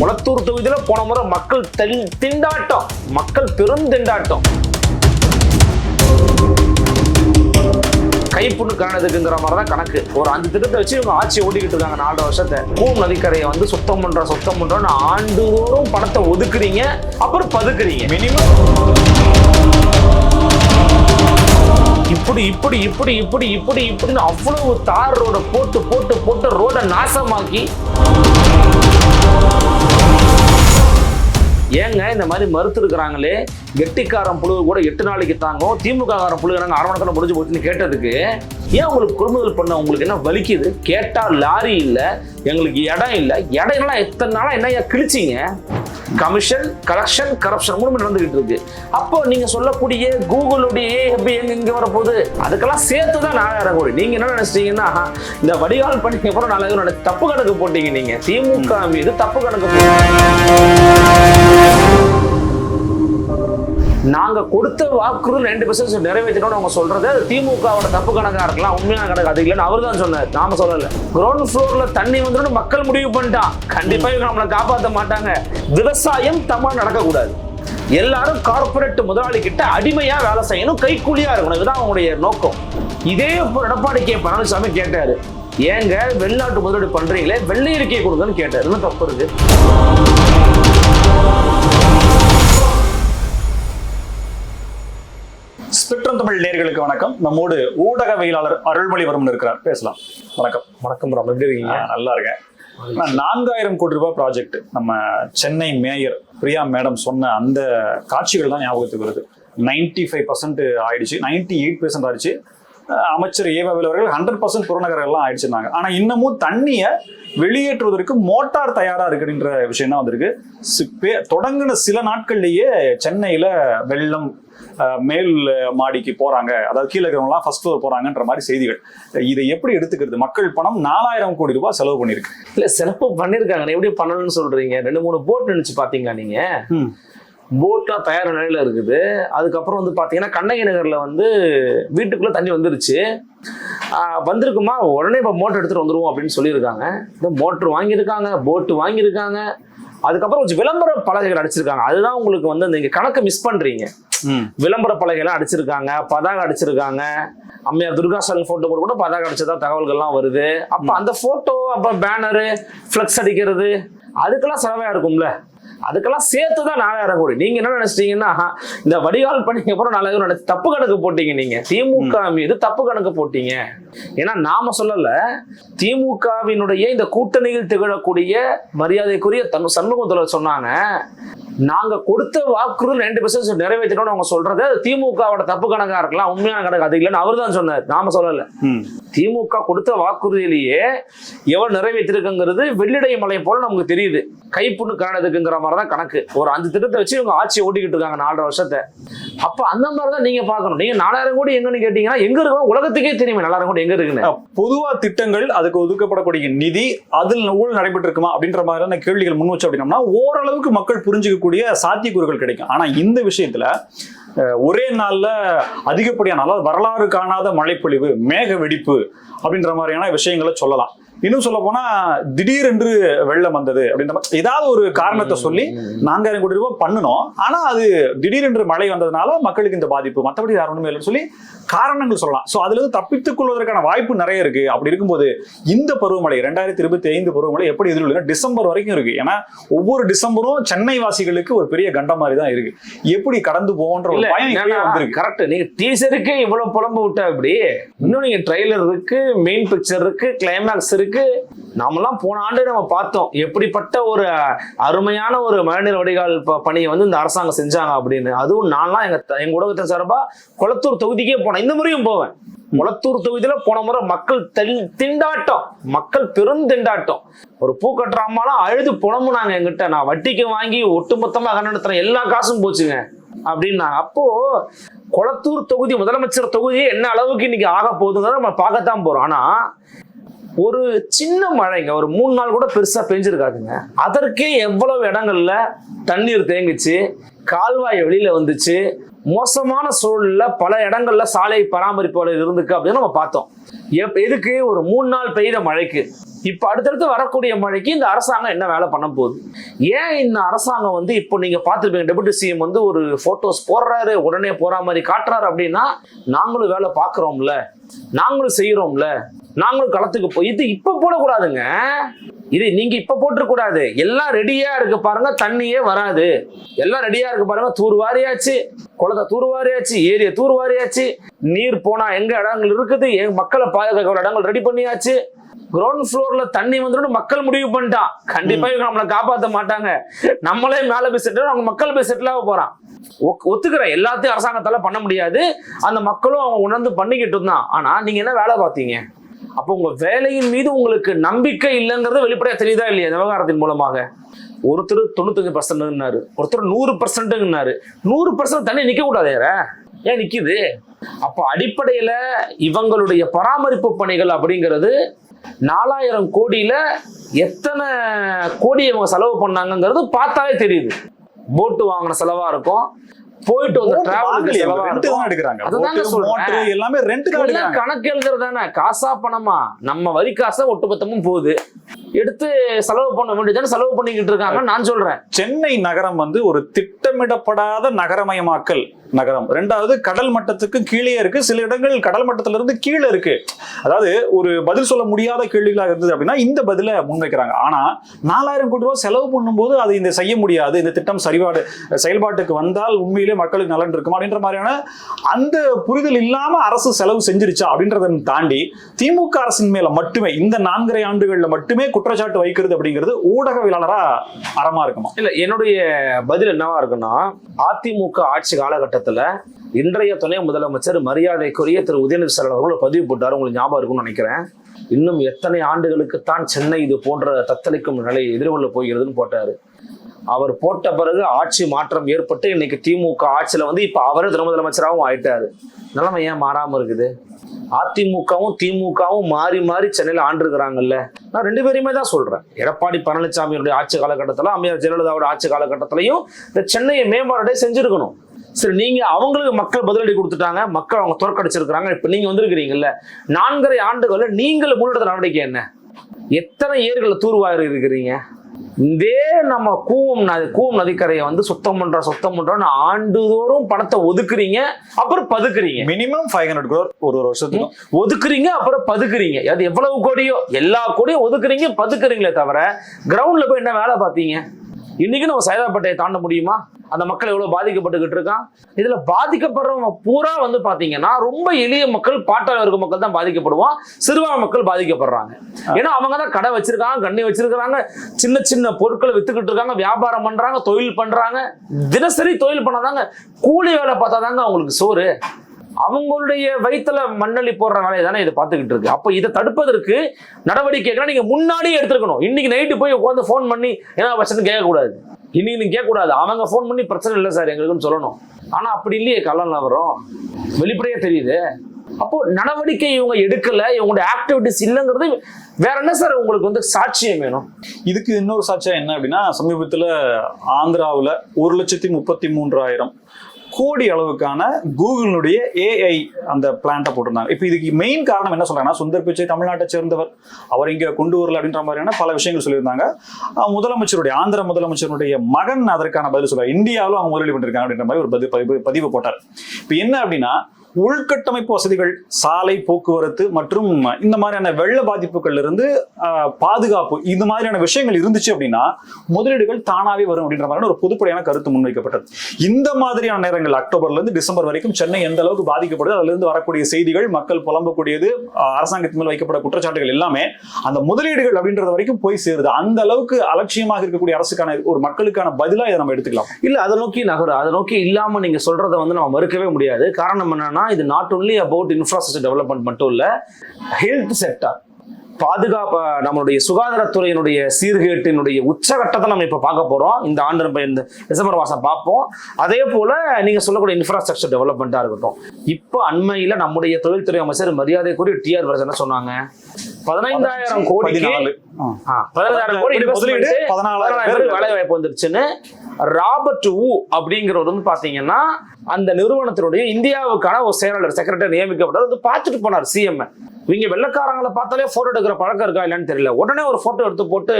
குளத்தூர் தொகுதியில போன முறை மக்கள் திண்டாட்டம் மக்கள் பெரும் திண்டாட்டம். கைப்புண்ணு காணதுக்குங்கிற மாதிரி தான் கணக்கு. ஒரு அஞ்சு திட்டத்தை வச்சு இவங்க ஆட்சி ஓட்டிக்கிட்டு இருக்காங்க நாலு வருஷத்தை. கூம் நதிக்கரையை வந்து சுத்தம் பண்றோம் சுத்தம் பண்றோம்னு ஆண்டுதோறும் பணத்தை ஒதுக்குறீங்க அப்புறம் பதுக்குறீங்க. மினிமம் இப்படி இப்படி இப்படி இப்படி இப்படி இப்படின்னு அவ்வளவு தார் ரோட போட்டு போட்டு போட்டு ரோட நாசமாக்கி ஏங்க இந்த மாதிரி மறுத்துருக்குறாங்களே? கெட்டிக்காரன் புழு கூட எட்டு நாளைக்கு தாங்கும். திமுக காரன் புழு நாங்கள் அரை மணி முடிஞ்சு போச்சுன்னு கேட்டதுக்கு ஏன் உங்களுக்கு கொள்முதல் பண்ண உங்களுக்கு என்ன வலிக்குது? கேட்டால் லாரி இல்லை எங்களுக்கு இடம் இல்லை. இடம் எல்லாம் எத்தனை நாளாக என்ன கிழிச்சிங்க? கமிஷன் கலெக்ஷன் கரப்ஷன் மூணு நடந்துகிட்டு இருக்கு. அப்போ நீங்க சொல்லக்கூடிய கூகுளுடைய எப்படி எங்க இங்க வரப்போகுது. அதுக்கெல்லாம் சேர்த்து தான் நாலாயிரம் கோடி நீங்க என்ன நினைச்சிட்டீங்கன்னா இந்த வடிகால் பண்ணிக்கு அப்புறம் நாலாயிரம் தப்பு கணக்கு போட்டீங்க நீங்க. திமுக மீது தப்பு கணக்கு போட்டீங்க. நாங்கள் கொடுத்த வாக்குறுதி ரெண்டு பர்சன்ட் நிறைவேற்றணும்னு அவங்க சொல்றது அது திமுகவோட தப்பு கணக்காக இருக்கலாம் உண்மையான கணக்கு அது இல்லைன்னு அவர் தான் சொன்னார். நாம சொல்லல. கிரவுண்ட் ஃப்ளோர்ல தண்ணி வந்துடும் மக்கள் முடிவு பண்ணிட்டான். கண்டிப்பா இவங்க நம்மளை காப்பாற்ற மாட்டாங்க. விவசாயம் தமிழ் நடக்கக்கூடாது. எல்லாரும் கார்பரேட் முதலாளி கிட்ட அடிமையா வேலை செய்யணும் கைக்கூலியா இருக்கணும். இதுதான் அவங்களுடைய நோக்கம். இதே எடப்பாடி கே பழனிசாமி கேட்டாரு. ஏங்க வெளிநாட்டு முதலீடு பண்றீங்களே வெள்ளை அறிக்கை கொடுங்கன்னு கேட்டாரு. என்ன தப்பு இருக்கு? தமிழ் நேர்களுக்கு வணக்கம். நம்மோடு ஊடகவியலாளர் அருள்மொழிவர்மன் இருக்கிறார். பேசலாம். வணக்கம். வணக்கம் ராம் எப்படி இருக்கீங்க? நல்லா இருக்கேன். நான் நான்காயிரம் கோடி ரூபாய் ப்ராஜெக்ட் நம்ம சென்னை மேயர் பிரியா மேடம் சொன்ன அந்த காட்சிகள் தான் ஞாபகத்துக்கு வருது. நைன்டி ஃபைவ் பர்சன்ட் ஆயிடுச்சு. நைன்டி எயிட் பர்சன்ட் ஆயிடுச்சு. அமைச்சர் ஏவாவில் அவர்கள் ஹண்ட்ரட் பர்சன்ட் புறநகரெல்லாம் ஆயிடுச்சுனாங்க ஆனா இன்னமும் தண்ணியை வெளியேற்றுவதற்கு மோட்டார் தயாரா இருக்குன்ற விஷயம் தான் வந்திருக்கு. தொடங்குன சில நாட்கள்லயே சென்னையில வெள்ளம் மேல் மாடிக்கு போறாங்க. அதாவது கீழே இருக்கிறவங்களாம் ஃபர்ஸ்ட் ஃப்ளோர் போறாங்கன்ற மாதிரி செய்திகள். இதை எப்படி எடுத்துக்கிறது? மக்கள் பணம் நாலாயிரம் கோடி ரூபாய் செலவு பண்ணிருக்கு இல்ல சிறப்பு பண்ணிருக்காங்க எப்படி பண்ணணும்னு சொல்றீங்க? ரெண்டு மூணு போட் நினைச்சு பாத்தீங்களா நீங்க. போட்லாம் தயார் நிலையில இருக்குது. அதுக்கப்புறம் வந்து பாத்தீங்கன்னா கண்ணகி நகர்ல வந்து வீட்டுக்குள்ள தண்ணி வந்துருச்சு. வந்திருக்குமா? உடனே இப்போ மோட்டர் எடுத்துட்டு வந்துருவோம் அப்படின்னு சொல்லியிருக்காங்க. இந்த மோட்டர் வாங்கியிருக்காங்க போட்டு வாங்கியிருக்காங்க. அதுக்கப்புறம் கொஞ்சம் விளம்பர பலகைகள் அடிச்சிருக்காங்க. அதுதான் உங்களுக்கு வந்து நீங்க கணக்கு மிஸ் பண்றீங்க. விளம்பர பலகைலாம் அடிச்சிருக்காங்க பதாகை அடிச்சிருக்காங்க. அம்மையார் துர்கா ஸ்டாலின் போட்டோ போட்டு கூட பதாகை அடிச்சதா தகவல்கள்லாம் வருது. அப்ப அந்த போட்டோ அப்ப பேனரு ஃப்ளெக்ஸ் அடிக்கிறது அதுக்கெல்லாம் செலவா இருக்கும்ல அதுக்கெல்லாம் சேர்த்து தான் நாலாயிரம் கோடி நீங்க என்ன நினைச்சிட்டீங்கன்னா இந்த வடிகால் பண்ணிக்கு அப்புறம் நாலாயிரம் நினைச்சு தப்பு கணக்கு போட்டீங்க நீங்க. திமுக மீது தப்பு கணக்கு போட்டீங்க. ஏன்னா நாம சொல்லல திமுகவினுடைய இந்த கூட்டணியில் திகழக்கூடிய மரியாதைக்குரிய தன் சண்முகத்தில் சொன்னாங்க நாங்க கொடுத்த வாக்குறுதி ரெண்டு பர்சன்ட் நிறைவேற்றணும்னு அவங்க சொல்றது திமுகவோட தப்பு கணக்கா இருக்கலாம் உண்மையான கணக்கு அது இல்லைன்னு அவர் தான் சொன்னார். நாம சொல்லல. திமுக கொடுத்த வாக்குறுதியிலேயே எவ்வளவு நிறைவேற்றிருக்குங்கிறது வெள்ளிடை மலை போல நமக்கு தெரியுது. கைப்புண்ணு காணதுக்குங்கிற மாதிரி தான் கணக்கு. ஒரு அஞ்சு திட்டத்தை வச்சு இவங்க ஆட்சி ஓட்டிக்கிட்டு இருக்காங்க நாலரை வருஷத்தை. அப்ப அந்த மாதிரி தான் நீங்க பார்க்கணும். நீங்க நாலாயிரம் கோடி எங்கன்னு கேட்டீங்கன்னா எங்க இருக்கணும் உலகத்துக்கே தெரியுமே நாலாயிரம் கோடி எங்க இருக்குன்னு. பொதுவா திட்டங்கள் அதுக்கு ஒதுக்கப்படக்கூடிய நிதி அதில் ஊழல் நடைபெற்று இருக்குமா அப்படின்ற மாதிரியான கேள்விகள் முன் வச்சு அப்படின்னம்னா ஓரளவுக்கு மக்கள் புரிஞ்சுக்கக்கூடிய சாத்தியக்கூறுகள் கிடைக்கும். ஆனா இந்த விஷயத்துல ஒரே நாள்ல அதிகப்படியான அதாவது வரலாறு காணாத மழைப்பொழிவு மேக வெடிப்பு அப்படின்ற மாதிரியான விஷயங்களை சொல்லலாம். இன்னும் சொல்ல போனா திடீரென்று வெள்ளம் வந்தது அப்படின்ற மாதிரி ஏதாவது ஒரு காரணத்தை சொல்லி நான்காயிரம் கோடி ரூபாய் பண்ணணும் ஆனா அது திடீரென்று மழை வந்ததுனால மக்களுக்கு இந்த பாதிப்பு. மற்றபடி வேற ஒண்ணுமே இல்லைன்னு சொல்லி காரணங்கள் சொல்லலாம். சோ அதுல இருந்து தப்பித்துக் கொள்வதற்கான வாய்ப்பு நிறைய இருக்கு. அப்படி இருக்கும்போது இந்த பருவமழை ரெண்டாயிரத்தி இருபத்தி ஐந்து பருவமழை எப்படி எதிர்கொள்ளுங்க டிசம்பர் வரைக்கும் இருக்கு. ஏன்னா ஒவ்வொரு டிசம்பரும் சென்னை வாசிகளுக்கு ஒரு பெரிய கண்டம் மாதிரி தான் இருக்கு. எப்படி கடந்து போவோன்ற ஒரு பயம் வந்திருக்கு. கரெக்ட் நீங்க டீசருக்கே இவ்வளவு புலம்பு விட்டா இப்படி இன்னும் நீங்க ட்ரெய்லர் இருக்கு மெயின் பிக்சர் இருக்கு கிளைமேக்ஸ் இருக்கு நாமெல்லாம் போன ஆண்டு நம்ம பார்த்தோம். எப்படிப்பட்ட ஒரு அருமையான ஒரு மழைநீர் வடிகால் பணியை வந்து இந்த அரசாங்கம் செஞ்சாங்க அப்படின்னு. அதுவும் நான்லாம் எங்க எங்க ஊடகத்தின் சார்பா குளத்தூர் தொகுதிக்கே போனேன். இந்த முறையும் போவேன். குளத்தூர் தொகுதியில போன முறை மக்கள் திண்டாட்டம். மக்கள் பெரும் திண்டாட்டம். ஒரு பூ கட்டுற அம்மாலாம் அழுது புலம்புனாங்க என்கிட்ட. நான் வட்டிக்கு வாங்கி ஒட்டுமொத்தமா கண்ணெடுத்துறேன் எல்லா காசும் போச்சுங்க. அப்படின்னாங்க அப்போ குளத்தூர் தொகுதி முதலமைச்சர் தொகுதி என்ன அளவுக்கு இன்னைக்கு ஆக போகுதுங்கிறத நம்ம பார்க்கத்தான் போறோம். ஆனா ஒரு சின்ன மழைங்க ஒரு மூணு நாள் கூட பெருசா பெஞ்சிருக்காதுங்க. அதற்கே எவ்வளவு இடங்கள்ல தண்ணீர் தேங்குச்சு கால்வாய் வெளியில வந்துச்சு மோசமான சூழல்ல பல இடங்கள்ல சாலை பராமரிப்பாளர் இருந்துக்கு அப்படின்னு நம்ம பார்த்தோம். எப்- எதுக்கு? ஒரு மூணு நாள் பெய்த மழைக்கு. இப்ப அடுத்தடுத்து வரக்கூடிய மழைக்கு இந்த அரசாங்கம் என்ன வேலை பண்ண போகுது? ஏன் இந்த அரசாங்கம் வந்து இப்போ நீங்க பார்த்துருப்பீங்க டெபுட்டி சிஎம் வந்து ஒரு போட்டோஸ் போடுறாரு உடனே போற மாதிரி காட்டுறாரு அப்படின்னா நாங்களும் வேலை பார்க்குறோம்ல. நாங்களும் செய்யறோம்ல நாங்களும் களத்துக்கு போய் இது இப்ப போடக்கூடாதுங்க. இது நீங்க இப்ப போட்டுக்கூடாது எல்லாம் ரெடியா இருக்கு பாருங்க தண்ணியே வராது. எல்லாம் ரெடியா இருக்கு பாருங்க தூர்வாரியாச்சு. குளத்தை தூர்வாரியாச்சு ஏரிய தூர்வாரியாச்சு. நீர் போனா எங்க இடங்கள் இருக்குது? எங்க மக்களை பாதுகாக்கிற இடங்கள் ரெடி பண்ணியாச்சு. கிரவுண்ட் ஃப்ளோர்ல தண்ணி வந்துடும் மக்கள் முடிவு பண்ணிட்டான். கண்டிப்பா இவங்க நம்மளை காப்பாற்ற மாட்டாங்க. நம்மளே மேல போய் செட்டில் அவங்க மக்கள் போய் செட்டில் ஆக போறான். ஒத்துக்கிறேன் எல்லாத்தையும் அரசாங்கத்தால பண்ண முடியாது. அந்த மக்களும் அவங்க உணர்ந்து பண்ணிக்கிட்டு இருந்தான் ஆனா நீங்க என்ன வேலை பார்த்தீங்க? அப்போ உங்க வேலையின் மீது உங்களுக்கு நம்பிக்கை இல்லைங்கிறது வெளிப்படையா தெரியுதா இல்லையா இந்த விவகாரத்தின் மூலமாக? ஒருத்தர் தொண்ணூத்தஞ்சு பர்சன்ட்னாரு ஒருத்தர் நூறு பர்சன்ட்னாரு நூறு பர்சன்ட் தண்ணி நிக்க கூடாது ஏன் நிக்குது? அப்போ அடிப்படையில இவங்களுடைய பராமரிப்பு பணிகள் அப்படிங்கிறது நாலாயிரம் கோடியில எத்தனை கோடி இவங்க செலவு பண்ணாங்கங்கிறது பார்த்தாலே தெரியுது. போட்டு வாங்கின செலவா இருக்கும். போயிட்டு வந்த டிராவலுக்கு செலவா தான் எடுக்கிறாங்க. அதுதாங்க சொல்றேன். எல்லாமே ரெண்ட் கணக்கு எழுதுறது தானே காசா பணமா? நம்ம வரி காசை ஒட்டுமொத்தமும் போகுது. எடுத்து செலவு பண்ண வேண்டியது செலவு பண்ணிக்கிட்டு இருக்காங்க. நான் சொல்றேன். சென்னை நகரம் வந்து ஒரு திட்டமிடப்படாத நகரமயமாக்கல் நகரம். ரெண்டாவது கடல் மட்டத்துக்கு கீழே இருக்கு. சில இடங்கள் கடல் மட்டத்துல இருந்து கீழே இருக்கு. அதாவது ஒரு பதில் சொல்ல முடியாத கேள்விகளாக இருந்தது அப்படின்னா இந்த பதில முன்வைக்கிறாங்க. ஆனா நாலாயிரம் கோடி ரூபாய் செலவு பண்ணும்போது அது இந்த செய்ய முடியாது. இந்த திட்டம் சரிபாடு செயல்பாட்டுக்கு வந்தால் உண்மையிலே மக்களுக்கு நலன் இருக்கும் அப்படின்ற மாதிரியான அந்த புரிதல் இல்லாம அரசு செலவு செஞ்சிருச்சா அப்படின்றத தாண்டி திமுக அரசின் மேல மட்டுமே இந்த நான்கரை ஆண்டுகள்ல மட்டுமே குற்றச்சாட்டு வைக்கிறது அப்படிங்கிறது ஊடகவியலாளரா அறமா இருக்குமா? இல்ல என்னுடைய பதில் என்னவா இருக்குன்னா அதிமுக ஆட்சி காலகட்டத்துல இன்றைய துணை முதலமைச்சர் மரியாதைக்குரிய திரு உதயநிதி ஸ்டாலின் அவர்கள் பதிவு போட்டார். உங்களுக்கு ஞாபகம் இருக்கும்னு நினைக்கிறேன். இன்னும் எத்தனை ஆண்டுகளுக்குத்தான் சென்னை இது போன்ற தத்தளிக்கும் நிலை எதிர்கொள்ள போகிறதுன்னு போட்டாரு. அவர் போட்ட பிறகு ஆட்சி மாற்றம் ஏற்பட்டு இன்னைக்கு திமுக ஆட்சியில் வந்து இப்போ அவரே துணை முதலமைச்சராகவும் ஆயிட்டாரு. நிலைமை ஏன் மாறாமல் இருக்குது? அதிமுகவும் திமுகவும் மாறி மாறி சென்னையில் ஆண்டிருக்கிறாங்கல்ல. நான் ரெண்டு பேரையுமே தான் சொல்றேன். எடப்பாடி பழனிசாமியுடைய ஆட்சி காலகட்டத்தில் அம்மையார் ஜெயலலிதாவோட ஆட்சி காலகட்டத்திலையும் இந்த சென்னையை மேம்பாடே செஞ்சிருக்கணும். சரி நீங்க அவங்களுக்கு மக்கள் பதிலடி கொடுத்துட்டாங்க மக்கள் அவங்க தோற்கடிச்சிருக்கிறாங்க இப்ப நீங்க வந்திருக்கிறீங்கல்ல. நான்கரை ஆண்டுகள்ல நீங்கள் முன்னெடுத்த நடவடிக்கை என்ன? எத்தனை ஏர்களை தூர்வாரி இருக்கிறீங்க? இதே நம்ம கூவம் நதி கூவம் நதிக்கரையை வந்து சுத்தம் பண்ற சுத்தம் பண்றோம்னு ஆண்டுதோறும் பணத்தை ஒதுக்குறீங்க அப்புறம் பதுக்குறீங்க. மினிமம் ஃபைவ் ஹண்ட்ரட் crore ஒரு ஒரு வருஷத்துக்கு ஒதுக்குறீங்க அப்புறம் பதுக்குறீங்க. அது எவ்வளவு கோடியோ? எல்லா கோடியும் ஒதுக்குறீங்க பதுக்குறீங்களே தவிர கிரவுண்ட்ல போய் என்ன வேலை பார்த்தீங்க இன்னைக்கு நம்ம சைதாப்பேட்டையை தாண்ட முடியுமா? அந்த மக்கள் எவ்வளவு பாதிக்கப்பட்டுக்கிட்டு இருக்கான்? இதுல பாதிக்கப்படுறவங்க பூரா வந்து பாத்தீங்கன்னா ரொம்ப எளிய மக்கள் பாட்டாளர் இருக்க மக்கள் தான் பாதிக்கப்படுவான் சிறுபான்மை மக்கள் பாதிக்கப்படுறாங்க. ஏன்னா அவங்க தான் கடை வச்சிருக்காங்க கண்ணி வச்சிருக்கிறாங்க சின்ன சின்ன பொருட்களை வித்துக்கிட்டு இருக்காங்க வியாபாரம் பண்றாங்க தொழில் பண்றாங்க தினசரி தொழில் பண்ணாதாங்க கூலி வேலை பார்த்தாதாங்க அவங்களுக்கு சோறு. அவங்களுடைய வயிற்றுல மண்ணள்ளி போடுற வேலையை தானே இதை பார்த்துக்கிட்டு இருக்கு. அப்போ இதை தடுப்பதற்கு நடவடிக்கைகளை நீங்கள் முன்னாடியே எடுத்துருக்கணும். இன்னைக்கு நைட்டு போய் உட்காந்து ஃபோன் பண்ணி என்ன வச்சுன்னு கேட்கக்கூடாது. இன்னைக்கு நீங்க கேட்கக்கூடாது. அவங்க ஃபோன் பண்ணி பிரச்சனை இல்லை சார் எங்களுக்குன்னு சொல்லணும். ஆனா அப்படி இல்லையே கல்லன் வரும் வெளிப்படையா தெரியுது. அப்போ நடவடிக்கை இவங்க எடுக்கல இவங்களுடைய ஆக்டிவிட்டிஸ் இல்லைங்கிறது வேற என்ன சார் உங்களுக்கு வந்து சாட்சியம் வேணும்? இதுக்கு இன்னொரு சாட்சியம் என்ன அப்படின்னா சமீபத்தில் ஆந்திராவில் ஒரு லட்சத்தி முப்பத்தி மூன்றாயிரம் கோடி அளவுக்கான கூகுளினுடைய ஏஐ அந்த பிளான்ட்டை போட்டிருந்தாங்க. இப்போ இதுக்கு மெயின் காரணம் என்ன சொல்றாங்கன்னா சுந்தர் பிச்சை தமிழ்நாட்டை சேர்ந்தவர். அவர் இங்கே கொண்டு வரல அப்படின்ற மாதிரியான பல விஷயங்கள் சொல்லியிருந்தாங்க. முதலமைச்சருடைய ஆந்திர முதலமைச்சருடைய மகன் அதற்கான பதில் சொல்றாரு. இந்தியாவிலும் அவங்க முதலீடு பண்ணிருக்காங்க அப்படின்ற மாதிரி ஒரு பதிவு பதிவு போட்டார். இப்போ என்ன அப்படின்னா உள்கட்டமைப்பு வசதிகள் சாலை போக்குவரத்து மற்றும் இந்த மாதிரியான வெள்ள பாதிப்புகள்ல இருந்து பாதுகாப்பு இந்த மாதிரியான விஷயங்கள் இருந்துச்சு அப்படின்னா முதலீடுகள் தானாவே வரும் அப்படின்ற மாதிரியான ஒரு பொதுப்படையான கருத்து முன்வைக்கப்பட்டது. இந்த மாதிரியான நேரங்கள் அக்டோபர்ல இருந்து டிசம்பர் வரைக்கும் சென்னை எந்த அளவுக்கு பாதிக்கப்படுது அதுல இருந்து வரக்கூடிய செய்திகள் மக்கள் புலம்பக்கூடியது அரசாங்கத்தின் மேல் வைக்கப்பட்ட குற்றச்சாட்டுகள் எல்லாமே அந்த முதலீடுகள் அப்படின்றது வரைக்கும் போய் சேருது. அந்த அளவுக்கு அலட்சியமாக இருக்கக்கூடிய அரசுக்கான ஒரு மக்களுக்கான பதிலா இதை நம்ம எடுத்துக்கலாம். இல்ல அதை நோக்கி நகரும். அதை நோக்கி இல்லாம நீங்க சொல்றதை வந்து நம்ம மறுக்கவே முடியாது. காரணம் என்னன்னா இது not only about infrastructure development மட்டும் இல்ல ஹெல்த் செக்டர் பாதுகாப்பு நம்மளுடைய சுகாதாரத்துறையினுடைய சீர்கேட்டினுடைய உச்சகட்டத்தை நம்ம இப்ப பார்க்க போறோம். இந்த ஆண்டு நம்ம இந்த டிசம்பர் மாசம் பார்ப்போம். அதே போல நீங்க சொல்லக்கூடிய இன்ஃப்ராஸ்ட்ரக்சர் டெவலப்மெண்ட்டா இருக்கட்டும். இப்போ அண்மையில நம்முடைய தொழில்துறை அமைச்சர் மரியாதைக்குரிய டிஆர் என்ன சொன்னாங்க? பதினைந்தாயிரம் கோடிக்கு பதினஞ்சாயிரம் கோடி முதலீடு, பதினாலாயிரம் வேலை வாய்ப்பு வந்துருச்சுன்னு ராபர்ட் ஊ அப்படிங்கிறவர் வந்து பாத்தீங்கன்னா அந்த நிறுவனத்தினுடைய இந்தியாவுக்கான ஒரு செயலாளர் செக்ரட்டரி நியமிக்கப்பட்டவர் வந்து பார்த்துட்டு போனார் சிஎம் இவங்க வெள்ளக்காரங்களை பார்த்தாலே ஃபோட்டோ எடுக்கிற பழக்கம் இருக்கா இல்லைன்னு தெரியல. உடனே ஒரு ஃபோட்டோ எடுத்து போட்டு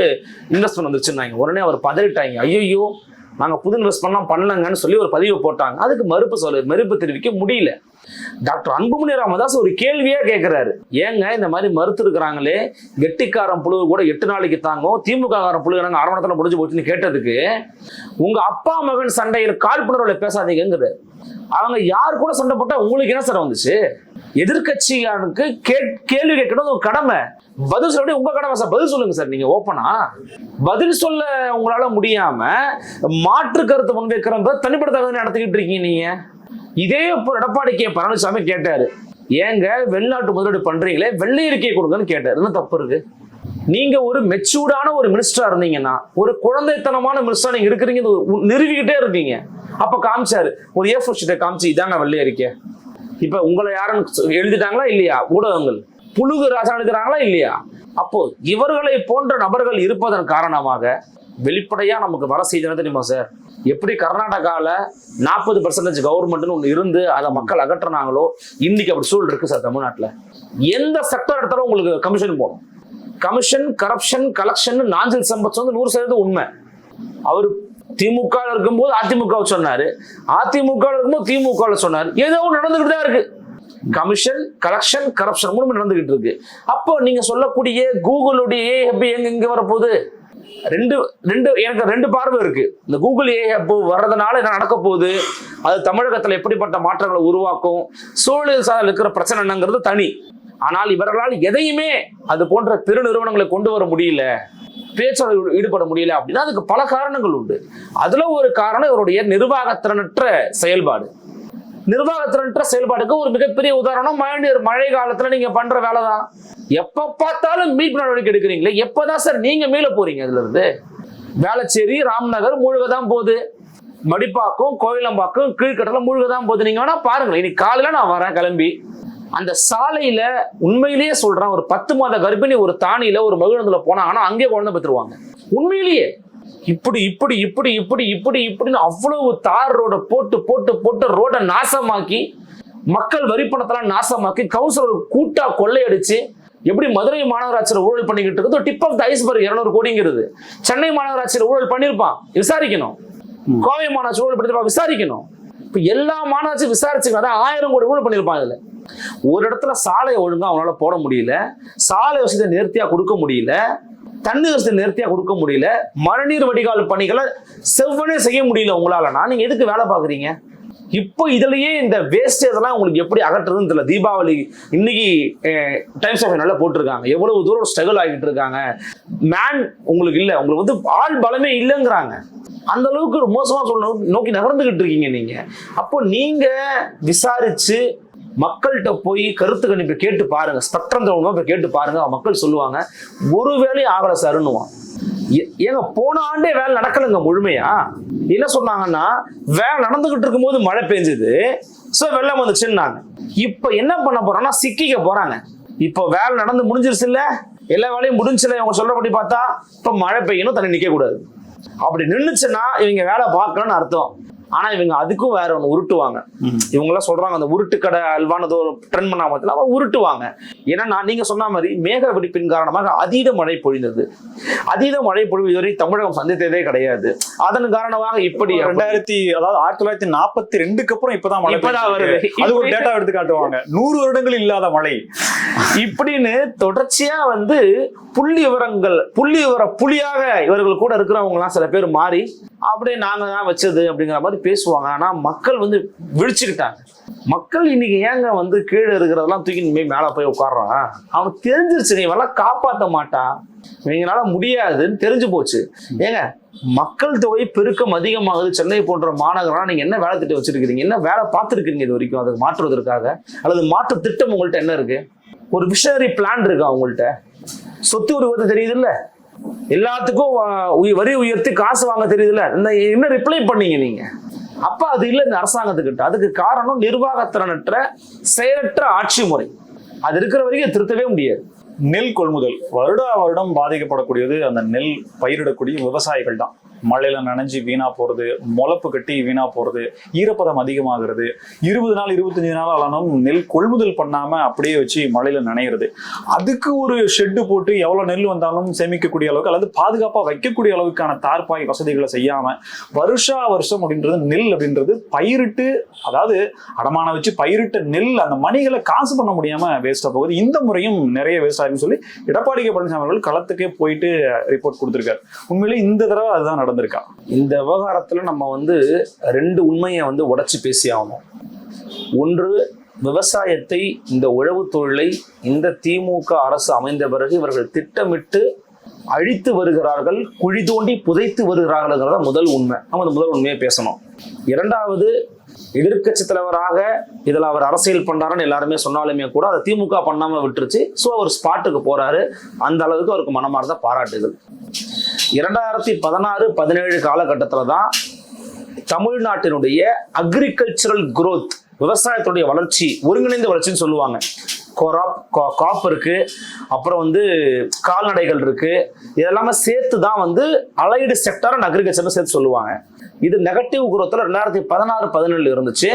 இன்வெஸ்ட்மெண்ட் வந்துச்சுன்னாங்க உடனே அவர் பதறிட்டாங்க. ஐயோ நாங்கள் புது இன்வெஸ்ட்மெண்ட்லாம் பண்ணலங்கன்னு சொல்லி ஒரு பதிவு போட்டாங்க. அதுக்கு மறுப்பு சொல்லு மறுப்பு தெரிவிக்க முடியல. டாக்டர் அன்புமணி ராமதாஸ் ஒரு கேள்வியா கேட்கிறாரு ஏங்க இந்த மாதிரி மறுத்து இருக்கிறாங்களே கெட்டிக்காரன் புழு கூட எட்டு நாளைக்கு தாங்கும். திமுக காரன் புழு நாங்கள் அரவணத்தில் முடிஞ்சு போச்சுன்னு கேட்டதுக்கு உங்க அப்பா மகன் சண்டையில் காழ்ப்புணர்வுல பேசாதீங்கிறது அவங்க யார் கூட சண்டை போட்டா உங்களுக்கு என்ன சார் வந்துச்சு? எதிர்கட்சியானுக்கு கேள்வி கேட்கணும் ஒரு கடமை. பதில் சொல்ல உங்க கடமை சார். பதில் சொல்லுங்க சார். நீங்க ஓப்பனா பதில் சொல்ல உங்களால முடியாம மாற்று கருத்து முன்வைக்கிறப்ப தனிப்பட்ட தகுதி நடத்திக்கிட்டு இருக்கீங்க நீங்க. இதே இப்போ எடப்பாடி கே. பழனிசாமி கேட்டாரு. ஏங்க வெளிநாட்டு முதலீடு பண்றீங்களே வெள்ளை அறிக்கை கொடுங்கன்னு கேட்டாரு. என்ன தப்பு இருக்கு? நீங்க ஒரு மெச்சூர்டான ஒரு மினிஸ்டரா இருந்தீங்கன்னா ஒரு குழந்தைத்தனமான மினிஸ்டரா நீங்க இருக்கிறீங்க நிறுவிக்கிட்டே இருக்கீங்க. அப்ப காமிச்சாரு. ஒரு ஏ ஃபோர் ஷீட்டை காமிச்சு இதாங்க வெள்ளை அறிக்கை இப்ப உங்களை யாரும் எழுதிட்டாங்களா இல்லையா? ஊடகங்கள். புழுகு ராசா எழுதுறாங்களா இல்லையா? அப்போ இவர்களை போன்ற நபர்கள் இருப்பதன் காரணமாக வெளிப்படையா நமக்கு வர செய்தி தெரியுமா சார் எப்படி கர்நாடகாவில் நாற்பது பர்சன்டேஜ் கவர்மெண்ட்னு ஒன்று இருந்து அதை மக்கள் அகற்றுனாங்களோ இன்னைக்கு அப்படி சூழல் இருக்கு சார் தமிழ்நாட்டில். எந்த செக்டர் எடுத்தாலும் உங்களுக்கு கமிஷன் போகணும் commission corruption collection Nanjil Sampath வந்து நூறு சதவீதம் உண்மை. அவர் திமுக இருக்கும்போது அதிமுக சொன்னாரு. அதிமுக இருக்கும்போது திமுக சொன்னார். சொன்னாரு ஏதோ ஒன்று நடந்துகிட்டு தான் இருக்கு. கமிஷன் கலெக்ஷன் கரப்ஷன் மூணு நடந்துகிட்டு இருக்கு. அப்போ நீங்க சொல்லக்கூடிய கூகுளுடைய ஏஹப் எங்க எங்க வரப்போகுது? ரெண்டு ரெண்டு எனக்கு ரெண்டு பார்வை இருக்கு. இந்த கூகுள் ஏஹப் வர்றதுனால என்ன நடக்க போகுது? அது தமிழகத்துல எப்படிப்பட்ட மாற்றங்களை உருவாக்கும்? சூழல் சார்ந்த இருக்கிற பிரச்சனை என்னங்கிறது தனி. ஆனால் இவர்களால் எதையுமே அது போன்ற பெரு நிறுவனங்களை கொண்டு வர முடியல. பேச்சாளர் ஈடுபட முடியல அப்படின்னா அதுக்கு பல காரணங்கள் உண்டு. அதுல ஒரு காரணம் இவருடைய நிர்வாகத்திறனற்ற செயல்பாடு. நிர்வாகத்திறனற்ற செயல்பாடுக்கு ஒரு மிகப்பெரிய உதாரணம் மழை நீர் மழை காலத்துல நீங்க பண்ற வேலை தான் எப்ப பார்த்தாலும் மீட்பு நடவடிக்கை எடுக்கிறீங்களே? எப்பதான் சார் நீங்க மீள போறீங்க அதுல இருந்து வேளச்சேரி ராம்நகர் மூழ்க தான் போகுது. மடிப்பாக்கம் கோயிலம்பாக்கம் கீழ்கட்டலாம் மூழ்க தான் போகுது. நீங்க வேணா பாருங்களேன். இன்னைக்கு காலையில நான் வரேன் கிளம்பி. அந்த சாலையில உண்மையிலேயே சொல்றேன் ஒரு பத்து மாத கர்ப்பிணி ஒரு தானியில ஒரு மகிழ்ந்துல போனாங்கன்னா அங்கேயே குழந்தை பெற்றுருவாங்க. உண்மையிலேயே. இப்படி இப்படி இப்படி இப்படி இப்படி இப்படின்னு அவ்வளவு தார் ரோட போட்டு போட்டு போட்டு ரோட நாசமாக்கி மக்கள் வரி பணத்தெல்லாம் நாசமாக்கி கவுன்சிலர் கூட்டா கொள்ளையடிச்சு எப்படி மதுரை மாநகராட்சியில் ஊழல் பண்ணிக்கிட்டு இருக்குது? டிப் ஆஃப் த ஐஸ்பர்க் இருநூறு கோடிங்கிறது. சென்னை மாநகராட்சியில் ஊழல் பண்ணியிருப்பான் விசாரிக்கணும். கோவை மாநகராட்சி ஊழல் பண்ணியிருப்பான் விசாரிக்கணும். இப்போ எல்லா மாநாட்சியும் விசாரிச்சுங்க. ஆயிரம் கோடி கூட பண்ணியிருப்பான் இதில். ஒரு இடத்துல சாலையை ஒழுங்காக அவனால போட முடியல. சாலை வசதியை நேர்த்தியாக கொடுக்க முடியல. தண்ணி வசதி நேர்த்தியாக கொடுக்க முடியல. மழைநீர் வடிகால் பணிகளை செவ்வனே செய்ய முடியல உங்களாலனா நீங்கள் எதுக்கு வேலை பார்க்குறீங்க? இப்போ இதுலயே இந்த வேஸ்டேஜ் எல்லாம் உங்களுக்கு எப்படி அகற்றுறதுன்னு தெரியல. தீபாவளி இன்னைக்கு டைம்ஸ் ஆஃப் நல்லா போட்டிருக்காங்க. எவ்வளவு தூரம் ஸ்ட்ரகிள் ஆகிட்டு இருக்காங்க. மேன் உங்களுக்கு இல்லை. உங்களுக்கு வந்து ஆள் பலமே இல்லைங்கிறாங்க. அந்த அளவுக்கு ஒரு மோசமா சொல்ல நோக்கி நகர்ந்துகிட்டு இருக்கீங்க நீங்க. அப்போ நீங்க விசாரிச்சு மக்கள்கிட்ட போய் கருத்து கணிப்பு கேட்டு பாருங்க. ஸ்பெக்ட்ரம் தோணுமா கேட்டு பாருங்க. மக்கள் சொல்லுவாங்க ஒரு வேலையும் ஆகல சாருன்னுவான். ஏ- ஏங்க போன ஆண்டே வேலை நடக்கலைங்க முழுமையா? என்ன சொன்னாங்கன்னா வேலை நடந்துகிட்டு இருக்கும்போது மழை பெஞ்சது. ஸோ வெள்ளம் வந்துச்சுன்னாங்க. இப்போ என்ன பண்ண போறோம்னா சிக்கிக்க போறாங்க. இப்போ வேலை நடந்து முடிஞ்சிருச்சு இல்ல எல்லா வேலையும் முடிஞ்சுல இவங்க சொல்றபடி பார்த்தா இப்போ மழை பெய்யணும் தண்ணி நிக்க கூடாது அப்படி நின்றுச்சுன்னா இவங்க வேலை பார்க்கணும்னு அர்த்தம். ஆனா இவங்க அதுக்கும் வேற ஒன்று உருட்டுவாங்க. இவங்க எல்லாம் சொல்றாங்க அந்த உருட்டு கடை அல்வானது ட்ரெண்ட் பண்ணாம அவங்க உருட்டுவாங்க. ஏன்னா நான் நீங்க சொன்ன மாதிரி மேக வெடிப்பின் காரணமாக அதீத மழை பொழிந்தது. அதீத மழை பொழிவு இதுவரை தமிழகம் சந்தித்ததே கிடையாது. அதன் காரணமாக இப்படி ரெண்டாயிரத்தி அதாவது ஆயிரத்தி தொள்ளாயிரத்தி நாற்பத்தி ரெண்டுக்கு அப்புறம் இப்பதான் மழை இப்பதான். வருது. அது ஒரு டேட்டா எடுத்து காட்டுவாங்க. நூறு வருடங்கள் இல்லாத மழை. இப்படின்னு தொடர்ச்சியா வந்து புள்ளி விவரங்கள் புள்ளி விவர புலியாக இவர்கள் கூட இருக்கிறவங்க எல்லாம் சில பேர் மாறி அப்படியே நாங்கள் தான் வச்சது அப்படிங்கிற மாதிரி பேசுவாங்க. ஆனால் மக்கள் வந்து விழிச்சுக்கிட்டாங்க. மக்கள் இன்னைக்கு ஏங்க வந்து கீழே இருக்கிறதெல்லாம் தூக்கி போய் மேலே போய் உட்காடுறான் அவன் தெரிஞ்சிருச்சு நீ இவெல்லாம் காப்பாற்ற மாட்டான் இவங்களால முடியாதுன்னு தெரிஞ்சு போச்சு. ஏங்க மக்கள் தொகை பெருக்கம் அதிகமாகுது. சென்னை போன்ற மாநகரம் நீங்க என்ன வேலை திட்டம் வச்சிருக்கீங்க என்ன வேலை பார்த்துருக்கீங்க இது வரைக்கும் அதுக்கு மாற்றுவதற்காக? அல்லது மாற்று திட்டம் உங்கள்ட்ட என்ன இருக்கு? ஒரு விஷனரி பிளான் இருக்கா உங்கள்ட்ட? சொத்து உருவத்தை தெரியுது இல்லை எல்லாத்துக்கும் வரி உயர்த்தி காசு வாங்க தெரியுதுல்ல? இந்த என்ன ரிப்ளை பண்ணீங்க நீங்க? அப்ப அது இல்ல இந்த அரசாங்கத்துக்கிட்ட. அதுக்கு காரணம் நிர்வாகத்திறனற்ற செயலற்ற ஆட்சி முறை. அது இருக்கிற வரைக்கும் திருத்தவே முடியாது. நெல் கொள்முதல். வருடா வருடம் பாதிக்கப்படக்கூடியது அந்த நெல் பயிரிடக்கூடிய விவசாயிகள் தான் மழையில நனைஞ்சு வீணா போறது முளப்பு கட்டி வீணா போறது ஈரப்பதம் அதிகமாகிறது இருபது நாள் இருபத்தஞ்சு நாள் ஆனாலும் நெல் கொள்முதல் பண்ணாம அப்படியே வச்சு மழையில நனையிறது. அதுக்கு ஒரு ஷெட்டு போட்டு எவ்வளவு நெல் வந்தாலும் சேமிக்கக்கூடிய அளவுக்கு அல்லது பாதுகாப்பா வைக்கக்கூடிய அளவுக்கான தார்பாய் வசதிகளை செய்யாம வருஷா வருஷம் அப்படின்றது நெல் அப்படின்றது பயிரிட்டு அதாவது அடமான வச்சு பயிரிட்ட நெல் அந்த மணிகளை காசு பண்ண முடியாம வேஸ்டா போகுது. இந்த முறையும் நிறைய வேஸ்ட் ஆகுதுன்னு சொல்லி எடப்பாடி கே பழனிசாமி அவர்கள் களத்துக்கே போயிட்டு ரிப்போர்ட் கொடுத்திருக்காரு. உண்மையிலேயே இந்த தடவை அதுதான் நடந்திருக்கா இந்த விவகாரத்துல நம்ம வந்து ரெண்டு உண்மையை வந்து உடைச்சு பேசி ஆகணும். ஒன்று விவசாயத்தை இந்த உழவு தொழிலை இந்த திமுக அரசு அமைந்த பிறகு இவர்கள் திட்டமிட்டு அழித்து வருகிறார்கள் குழி தோண்டி புதைத்து வருகிறார்கள்ங்கிறத முதல் உண்மை. நம்ம அந்த முதல் உண்மையை பேசணும். இரண்டாவது எதிர்க்கட்சி தலைவராக இதில் அவர் அரசியல் பண்ணாருன்னு எல்லாருமே சொன்னாலுமே கூட அதை திமுக பண்ணாமல் விட்டுருச்சு. ஸோ அவர் ஸ்பாட்டுக்கு போறாரு. அந்த அளவுக்கு அவருக்கு மனமார்ந்த பாராட்டுகள். இரண்டாயிரத்தி பதினாறு பதினேழு காலகட்டத்தில் தான் தமிழ்நாட்டினுடைய அக்ரிகல்ச்சரல் குரோத் விவசாயத்துடைய வளர்ச்சி ஒருங்கிணைந்த வளர்ச்சின்னு சொல்லுவாங்க. கொராப் காப் இருக்கு அப்புறம் வந்து கால்நடைகள் இருக்கு இதெல்லாமே சேர்த்து தான் வந்து அலைடு செக்டர் அண்ட் அக்ரிகல்ச்சர்னு சேர்த்து சொல்லுவாங்க. இது நெகட்டிவ் குரோத்தில் ரெண்டாயிரத்தி பதினாறு பதினேழுல இருந்துச்சு.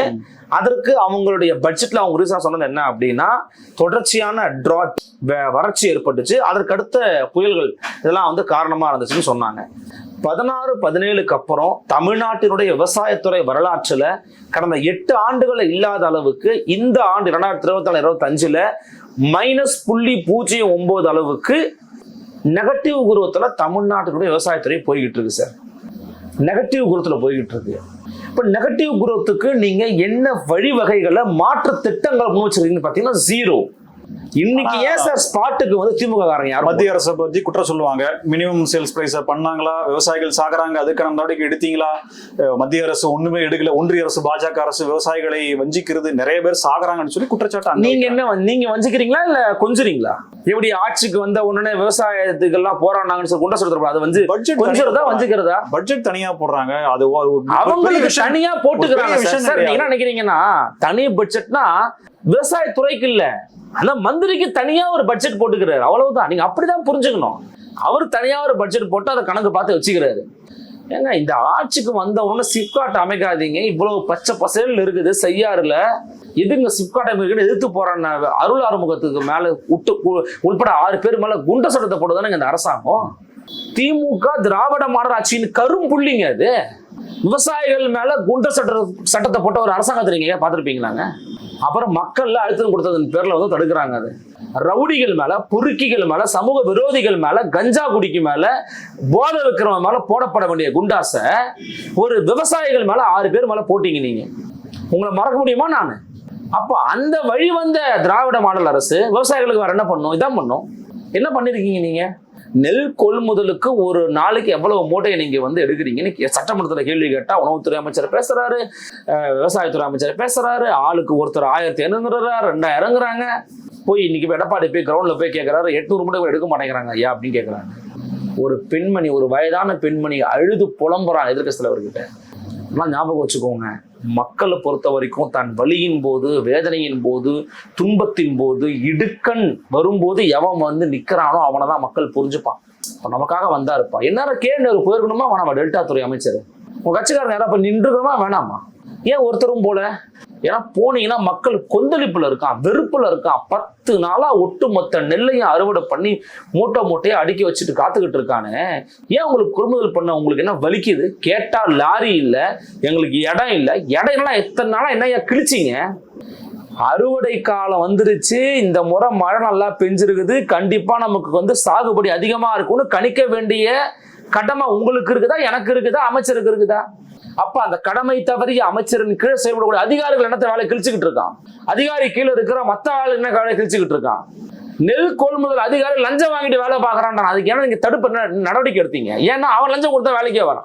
அதற்கு அவங்களுடைய பட்ஜெட்ல அவங்க ரீசன் சொன்னது என்ன அப்படின்னா தொடர்ச்சியான ட்ராட் வறட்சி ஏற்பட்டுச்சு. அதற்கு அடுத்த புயல்கள் இதெல்லாம் வந்து காரணமா இருந்துச்சுன்னு சொன்னாங்க. பதினாறு பதினேழுக்கு அப்புறம் தமிழ்நாட்டினுடைய விவசாயத்துறை வரலாற்றுல கடந்த எட்டு ஆண்டுகள் இல்லாத அளவுக்கு இந்த ஆண்டு இரண்டாயிரத்தி இருபத்தி நாலு இருபத்தஞ்சுல மைனஸ் புள்ளி பூஜ்ஜியம் ஒன்பது அளவுக்கு நெகட்டிவ் குரோத்துல தமிழ்நாட்டினுடைய விவசாயத்துறை போய்கிட்டு இருக்கு சார் நெகட்டிவ் குரோத்தில் போய்கிட்டு இருக்கு இப்போ நெகட்டிவ் குரோத்துக்கு நீங்கள் என்ன வழிவகைகளை மாற்று திட்டங்களை முன் வச்சிருக்கீங்கன்னு பார்த்தீங்கன்னா ஜீரோ இன்னைக்கு ஏன் சார் ஸ்பாட்டுக்கு வந்து திமுக காரங்க யாரும் மத்திய அரசை பத்தி குற்றம் சொல்லுவாங்க. மினிமம் சேல்ஸ் பிரைஸ பண்ணாங்களா? விவசாயிகள் சாகுறாங்க அதுக்கான நடவடிக்கை எடுத்தீங்களா? மத்திய அரசு ஒண்ணுமே எடுக்கல. ஒன்றிய அரசு பாஜக அரசு விவசாயிகளை வஞ்சிக்கிறது நிறைய பேர் சாகுறாங்கன்னு சொல்லி குற்றச்சாட்டு அங்க நீங்க என்ன நீங்க வஞ்சிக்கிறீங்களா இல்ல கொஞ்சுறீங்களா? எப்படி ஆட்சிக்கு வந்த உடனே விவசாயத்துக்கெல்லாம் போராடினாங்கன்னு சொல்லி குண்ட சொல்றது அது வந்து பட்ஜெட் கொஞ்சுறதா வஞ்சிக்கிறதா? பட்ஜெட் தனியா போடுறாங்க. அது அவங்களுக்கு. தனியா போட்டுக்கிறாங்க சார். என்ன நினைக்கிறீங்கன்னா தனி பட்ஜெட்னா விவசாயத்துறைக்கு இல்லை அந்த மந்திரிக்கு தனியா ஒரு பட்ஜெட் போட்டுக்கிறாரு. அவ்வளவுதான். நீங்க அப்படிதான் புரிஞ்சுக்கணும். அவர் தனியா ஒரு பட்ஜெட் போட்டு அதை கணக்கு பார்த்து வச்சுக்கிறாரு. ஏங்க இந்த ஆட்சிக்கு வந்த உடனே சிப்காட் அமைக்காதீங்க. இவ்வளவு பச்சை பசேல் இருக்குது. செய்யாறுல. எதுங்க சிப்காட் அமைக்கணும் எதிர்த்து போறான்னு அருள் ஆறுமுகத்துக்கு மேல உட்டு உ- ஆறு பேர் மேல குண்ட சட்டத்தை போடுதானே இந்த அரசாங்கம்? திமுக திராவிட மாடல் ஆட்சியின் கரும்புள்ளிங்க அது. விவசாயிகள் மேல குண்ட சட்ட சட்டத்தை போட்ட ஒரு அரசாங்கத்தை நீங்க பார்த்துருப்பீங்களாங்க? அப்புறம் மக்கள்ல அழுத்தம் கொடுத்ததன் பேர்ல வந்து தடுக்கிறாங்க அது. ரவுடிகள் மேல பொறுக்கிகள் மேல சமூக விரோதிகள் மேல கஞ்சா குடிக்கு மேல போதை வைக்கிறவங்க மேல போடப்பட வேண்டிய குண்டாசை ஒரு விவசாயிகள் மேல ஆறு பேர் மேல போட்டீங்க நீங்க. உங்களை மறக்க முடியுமா நான்? அப்போ அந்த வழி வந்த திராவிட மாடல் அரசு விவசாயிகளுக்கு வேற என்ன பண்ணும்? இதான் பண்ணும். என்ன பண்ணிருக்கீங்க நீங்க? நெல் கொள்முதலுக்கு ஒரு நாளைக்கு எவ்வளவு மூட்டையை நீங்க வந்து எடுக்கிறீங்கன்னு கே- கேள்வி கேட்டா உணவுத்துறை அமைச்சர் பேசுறாரு விவசாயத்துறை அமைச்சர் பேசுறாரு ஆளுக்கு ஒருத்தர் ஆயிரத்தி ஐநூறுரூவா ரெண்டாயிரங்கிறாங்க போய் இன்னைக்கு எடப்பாடி போய் கிரவுண்ட்ல போய் கேட்கறாரு எட்நூறு மூட்டை எடுக்க மாட்டேங்கிறாங்க ஐயா அப்படின்னு கேட்கறாங்க ஒரு பெண்மணி ஒரு வயதான பெண்மணி அழுது புலம்புறான் எதிர்க்கட்சி தலைவர்கிட்ட. அதெல்லாம் ஞாபகம் வச்சுக்கோங்க. மக்களை பொறுத்த வரைக்கும் தன் வலியின் போது வேதனையின் போது துன்பத்தின் போது இடுக்கண் வரும்போது எவன் வந்து நிற்கிறானோ அவனை தான் மக்கள் புரிஞ்சுப்பான். இப்போ நமக்காக வந்தா இருப்பான். என்ன கேள்வி போயிருக்கணுமா? வேணாமா டெல்டா துறை அமைச்சர். உங்க கட்சிக்காரன் யாரா இப்போ நின்றுக்கணுமா? வேணாமா? ஏன் ஒருத்தரும் போல? ஏன்னா போனீங்கன்னா மக்கள் கொந்தளிப்புல இருக்கான் வெறுப்புல இருக்கான். பத்து நாளா ஒட்டுமொத்த நெல்லையும் அறுவடை பண்ணி மூட்டை மூட்டையை அடுக்கி வச்சுட்டு காத்துக்கிட்டு இருக்கானே. ஏன் உங்களுக்கு கொள்முதல் பண்ண உங்களுக்கு என்ன வலிக்குது? கேட்டா லாரி இல்லை எங்களுக்கு இடம் இல்லை. இடம் இல்லைன்னா எத்தனை நாளா என்ன கிழிச்சிங்க? அறுவடை காலம் வந்துருச்சு இந்த முறை மழை நல்லா பெஞ்சிருக்குது கண்டிப்பா நமக்கு வந்து சாகுபடி அதிகமா இருக்கும்னு கணிக்க வேண்டிய கடமை உங்களுக்கு இருக்குதா எனக்கு இருக்குதா அமைச்சருக்கு இருக்குதா? அப்ப அந்த கடமை தவறிய அமைச்சரின் கீழே செயல்படக்கூடிய அதிகாரிகள் என்னத்த வேலை கிழிச்சுக்கிட்டு இருக்கான்? அதிகாரி கீழே இருக்கிற மத்த ஆள் என்ன வேலை கிழிச்சுக்கிட்டு இருக்கான்? நெல் கொள்முதல் அதிகாரி லஞ்சம் வாங்கிட்டு வேலை பார்க்கறான்டான் அதுக்கு ஏன்னா நீங்க தடுப்பு ந- நடவடிக்கை எடுத்தீங்க. ஏன்னா அவன் லஞ்சம் கொடுத்தா வேலைக்கே வரான்.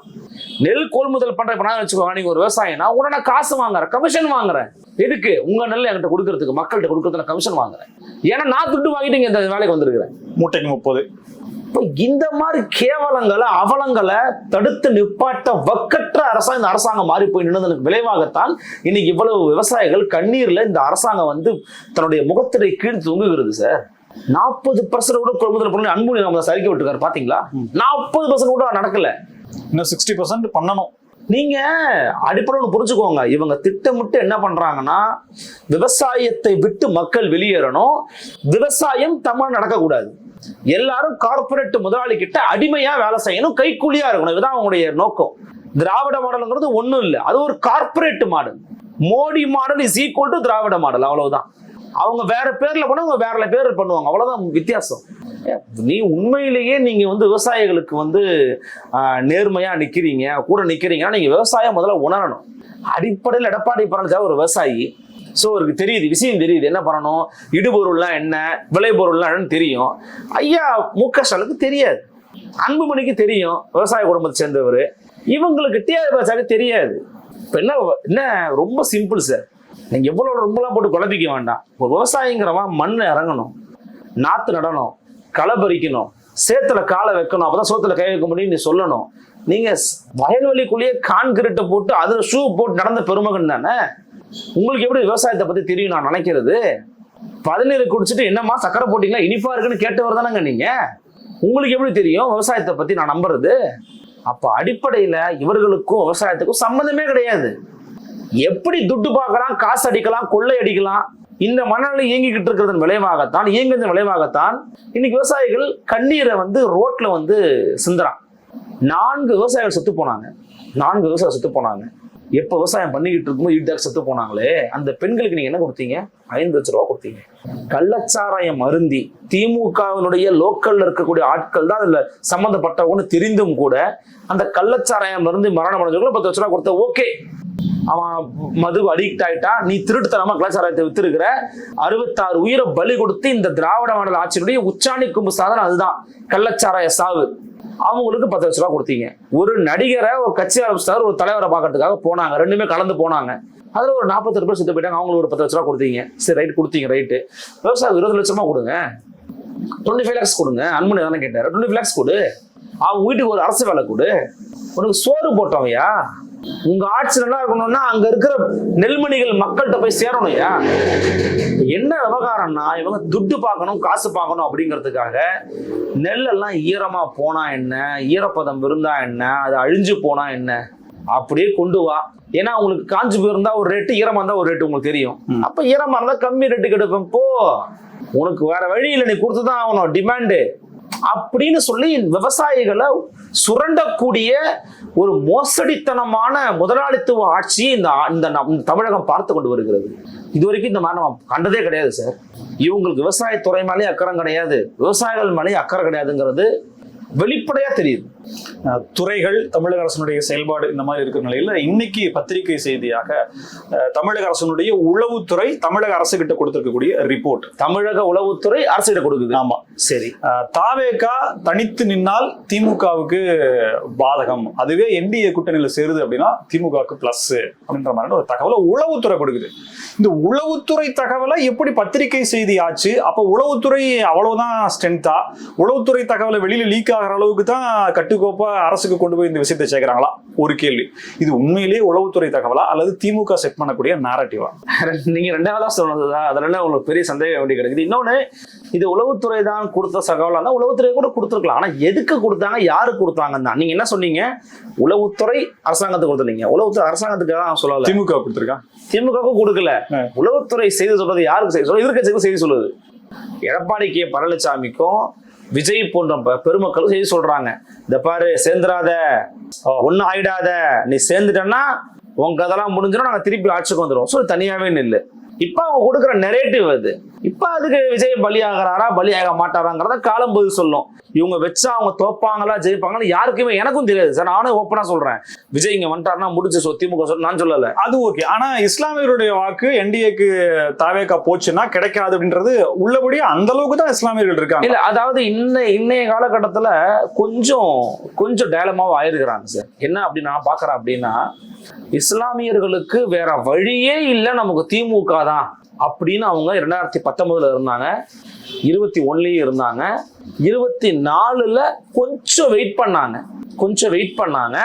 நெல் கொள்முதல் பண்ற இப்ப நான் வச்சுக்கோங்க நீங்க ஒரு விவசாயினா உடனே காசு வாங்குறேன் கமிஷன் வாங்குறேன். எதுக்கு? உங்க நெல் என்கிட்ட கொடுக்கறதுக்கு மக்கள்கிட்ட கொடுக்கறதுக்கு கமிஷன் வாங்குறேன். ஏன்னா நான் துட்டு வாங்கிட்டு இங்க இந்த வேலைக்கு வந்திருக்கிறேன். மூட்டைக்கு முப்பது. இப்போ இந்த மாதிரி கேவலங்களை அவலங்களை தடுத்து நிப்பாட்ட வக்கற்ற அரசாங்கம் இந்த அரசாங்கம் மாறி போய் நின்றதற்கு விளைவாகத்தான் இன்னைக்கு இவ்வளவு விவசாயிகள் கண்ணீர்ல இந்த அரசாங்கம் வந்து தன்னுடைய முகத்திரை கீழ் தொங்குகிறது சார் நாற்பது பர்சன்ட் கூட கொள்முதல் பண்ணி அன்புமணி ராமதாஸ் அறிக்கை விட்டுருக்காரு பாத்தீங்களா? நாற்பது பர்சன்ட் கூட நடக்கல. இன்னும் சிக்ஸ்டி பர்சன்ட் பண்ணணும். நீங்க அடிப்படை புரிஞ்சுக்கோங்க. இவங்க திட்டமிட்டு என்ன பண்றாங்கன்னா விவசாயத்தை விட்டு மக்கள் வெளியேறணும். விவசாயம் தமிழ் நடக்கக்கூடாது. எல்லாரும் கார்பரேட் முதலாளி கிட்ட அடிமையா வேலை செய்யணும் கைக்கூலியா இருக்கணும். இதுதான் அவங்களுடைய நோக்கம். திராவிட மாடலுங்கிறது ஒன்றும் இல்லை. அது ஒரு corporate model Modi model is equal to Dravida model அவ்வளவுதான். அவங்க வேற பேர்ல பண்ண அவங்க வேற பேர் பண்ணுவாங்க. அவ்வளவுதான் வித்தியாசம். நீ உண்மையிலேயே நீங்க வந்து விவசாயிகளுக்கு வந்து நேர்மையா நிக்கிறீங்க கூட நிக்கிறீங்கன்னா நீங்க விவசாயம் முதல்ல உணரணும். அடிப்படையில் எடப்பாடி பழனிசாமி ஒரு விவசாயி. ஸோ அவருக்கு தெரியுது விஷயம் தெரியுது. என்ன பண்ணணும்? இடுபொருள்லாம் என்ன? விளைபொருள்லாம் என்னன்னு தெரியும். ஐயா மு க ஸ்டாலுக்கு தெரியாது அன்புமணிக்கு தெரியும். விவசாய குடும்பத்தை சேர்ந்தவர். இவங்களுக்கு டிஆர் பாசாக்கு தெரியாது. இப்போ என்ன என்ன ரொம்ப சிம்பிள் சார் நீங்கள் எவ்வளோ ரொம்பலாம் போட்டு குழப்பிக்க வேண்டாம். ஒரு விவசாயிங்கிறவன் மண் இறங்கணும். நாற்று நடணும். களை பறிக்கணும். சேத்துல காலை வைக்கணும். அப்பதான் சோத்துல கை வைக்க முடியும் நீ சொல்லணும். நீங்க வயல்வெளிக்குள்ளேயே கான்கிரீட்டை போட்டு அதுல ஷூ போட்டு நடந்த பெருமகன் தானே? உங்களுக்கு எப்படி விவசாயத்தை பத்தி தெரியும் நான் நினைக்கிறது? பதினேழு குடிச்சிட்டு என்னம்மா சக்கரை போட்டீங்களா? இனிப்பா இருக்குன்னு கேட்டவர் தானேங்க நீங்க. உங்களுக்கு எப்படி தெரியும் விவசாயத்தை பத்தி நான் நம்புறது? அப்ப அடிப்படையில இவர்களுக்கும் விவசாயத்துக்கும் சம்மந்தமே கிடையாது. எப்படி துட்டு பார்க்கலாம் காசு அடிக்கலாம் கொள்ளை அடிக்கலாம் இந்த மனநிலை இயங்கிக்கிட்டு இருக்கிறதன் விளைவாகத்தான் இயங்குறதன் விளைவாகத்தான் இன்னைக்கு விவசாயிகள் கண்ணீரை வந்து ரோட்ல வந்து சிந்துறான் நான்கு விவசாயிகள் செத்து போனாங்க. நான்கு விவசாயிகள் செத்து போனாங்க. எப்போ விவசாயம் பண்ணிக்கிட்டு இருக்கும்போது ஈட்டாக செத்து போனாங்களே அந்த பெண்களுக்கு நீங்க என்ன கொடுத்தீங்க? ஐந்து லட்ச ரூபா கொடுத்தீங்க. கள்ளச்சாராயம் அருந்தி திமுகவினுடைய லோக்கல்ல இருக்கக்கூடிய ஆட்கள் தான் அதுல சம்மந்தப்பட்டவங்கன்னு தெரிந்தும் கூட அந்த கள்ளச்சாராயம் மருந்து மரணம் அடைஞ்சவங்களும் பத்து லட்ச ரூபா கொடுத்த ஓகே. அவன் மது அடிக்ட் ஆயிட்டா நீ திருட்டுத்தனமா கலாச்சாரத்தை வித்திருக்கிற அறுபத்தாறு உயிரை பலி கொடுத்து இந்த திராவிட மாடல் ஆட்சியினுடைய உச்சாணி கும்பு சாதனை அதுதான். கள்ளச்சாராய சாவு. அவங்களுக்கு பத்து லட்ச ரூபா கொடுத்தீங்க. ஒரு நடிகரை ஒரு கட்சி ஆரம்பிச்சாரு ஒரு தலைவரை பார்க்கறதுக்காக போனாங்க. ரெண்டுமே கலந்து போனாங்க. அதில் ஒரு நாற்பத்தெட்டு பேர் செத்து போயிட்டாங்க. அவங்களுக்கு ஒரு பத்து லட்ச ரூபா கொடுத்தீங்க. சரி ரைட் கொடுத்தீங்க ரைட்டு விவசாயம் இருபது லட்சமா கொடுங்க. டுவெண்ட்டி ஃபைவ் லேக்ஸ் கொடுங்க. அன்பு தானே கேட்டார். டுவெண்ட்டி ஃபைவ் லேக்ஸ் கொடு. அவங்க வீட்டுக்கு ஒரு அரசு வேலை கொடு. உனக்கு சோறு போட்டவன்யா உங்க ஆட்சி நல்லா இருக்கணும்னா அங்க இருக்கிற நெல்மணிகள் மக்கள்கிட்ட போய் சேரணும்யா என்ன விவகாரம்னா இவங்க துட்டு பார்க்கணும் காசு பார்க்கணும் அப்படிங்கிறதுக்காக நெல்லெல்லாம் ஈரமா போனா என்ன? ஈரப்பதம் இருந்தா என்ன? அது அழிஞ்சு போனா என்ன? அப்படியே கொண்டு வா. ஏன்னா உங்களுக்கு காஞ்சு போயிருந்தா ஒரு ரேட்டு ஈரமா இருந்தா ஒரு ரேட்டு உங்களுக்கு தெரியும். அப்ப ஈரமா இருந்தா கம்மி ரேட்டுக்கு எடுப்பேன். போ. உனக்கு வேற வழி இல்லை. நீ கொடுத்துதான் ஆகணும். டிமாண்டு அப்படின்னு சொல்லி விவசாயிகளை சுரண்டக்கூடிய ஒரு மோசடித்தனமான முதலாளித்துவ ஆட்சியை இந்த இந்த நம்- தமிழகம் பார்த்து கொண்டு வருகிறது. இது வரைக்கும் இந்த மாதிரி நம்ம கண்டதே கிடையாது சார் இவங்களுக்கு விவசாயத்துறை மேலேயும் அக்கறை கிடையாது. விவசாயிகள் மேலேயும் அக்கறை கிடையாதுங்கிறது வெளிப்படையா தெரியுது. துறைகள் தமிழக அரசனுடைய செயல்பாடு இந்த மாதிரி இருக்கிற நிலையில இன்னைக்கு பத்திரிகை செய்தியாக தமிழக அரசனுடைய உளவுத்துறை தமிழக அரசு கிட்ட கொடுத்திருக்கக்கூடிய ரிப்போர்ட் தமிழக உளவுத்துறை அரசிடம் கொடுக்குது. ஆமா. சரி. தாவேகா தனித்து நின்னால் திமுகவுக்கு பாதகம். அதுவே என்டிஏ கூட்டணியில சேருது அப்படின்னா திமுகவுக்கு பிளஸ் அப்படின்ற மாதிரி ஒரு தகவலை உளவுத்துறை கொடுக்குது. இந்த உளவுத்துறை தகவலை எப்படி பத்திரிகை செய்தி ஆச்சு? அப்ப உளவுத்துறை அவ்வளவுதான் ஸ்ட்ரென்த்தா உளவுத்துறை தகவலை வெளியில லீக் ஆகிற அளவுக்கு தான் கட்டுக்கோப்பா அரசுக்கு கொண்டு போய் இந்த விஷயத்தை சேர்க்கிறாங்களா? ஒரு கேள்வி. இது உண்மையிலேயே உளவுத்துறை தகவலா? அல்லது திமுக செட் பண்ணக்கூடிய நேரட்டிவா நீங்க ரெண்டாவதா சொன்னதுதான். அதுல என்ன உங்களுக்கு பெரிய சந்தேகம் வேண்டி கிடக்குது. இன்னொன்னு இது உளவுத்துறை தான் கொடுத்த தகவலா? இருந்தா உளவுத்துறை கூட கொடுத்துருக்கலாம். ஆனா எதுக்கு கொடுத்தாங்க? யாருக்கு கொடுத்தாங்க தான். நீங்க என்ன சொன்னீங்க? உளவுத்துறை அரசாங்கத்துக்கு கொடுத்துருந்தீங்க. உளவுத்துறை அரசாங்கத்துக்கு தான் சொல்லல. திமுக கொடுத்திருக்கா? திமுகவுக்கும் கொடுக்கல. உளவுத்துறை செய்தி சொல்றது யாருக்கு செய்தி சொல்றது எதிர்க்கட்சிக்கு செய்தி சொல்லுது. எடப்பாடி கே. பழனிசாமிக்கும் விஜய் போன்ற பெருமக்களும் செய்தி சொல்றாங்க. இந்த பாரு சேர்ந்துடாத. ஒன்னும் ஆயிடாத. நீ சேர்ந்துட்டன்னா உங்க அதெல்லாம் முடிஞ்சிடும் நாங்கள் திருப்பி ஆட்சிக்கு வந்துடுவோம் ஸோ தனியாவே நில்லு. இப்ப அவங்க கொடுக்குற நெரேட்டிவ் அது. இப்ப அதுக்கு விஜய் பலியாகிறாரா பலியாக மாட்டாராங்கிறத காலம் பதில் சொல்லும். இவங்க வச்சா அவங்க தோப்பாங்களா ஜெயிப்பாங்கன்னு யாருக்குமே எனக்கும் தெரியாது. சார் நானும் ஓப்பனா சொல்றேன். விஜய் இங்க வந்துட்டாருன்னா முடிச்சு சொ திமுக சொல் நான் சொல்லல. அது ஓகே ஆனா இஸ்லாமியருடைய வாக்கு என்டிஏக்கு தாவேக்கா போச்சுன்னா கிடைக்காது அப்படின்றது உள்ளபடியே அந்த அளவுக்கு தான் இஸ்லாமியர்கள் இருக்காங்க. இல்ல அதாவது இன்ன இன்னைய காலகட்டத்துல கொஞ்சம் கொஞ்சம் டேலமாவும் ஆயிருக்கிறாங்க சார். என்ன அப்படி நான் பாக்குறேன் அப்படின்னா இஸ்லாமியர்களுக்கு வேற வழியே இல்லை நமக்கு திமுக தான் அப்படின்னு அவங்க ரெண்டாயிரத்தி பத்தொன்பதுல இருந்தாங்க. இருபத்தி ஒன்லயும் இருந்தாங்க. இருபத்தி நாலுல கொஞ்சம் வெயிட் பண்ணாங்க. கொஞ்சம் வெயிட் பண்ணாங்க.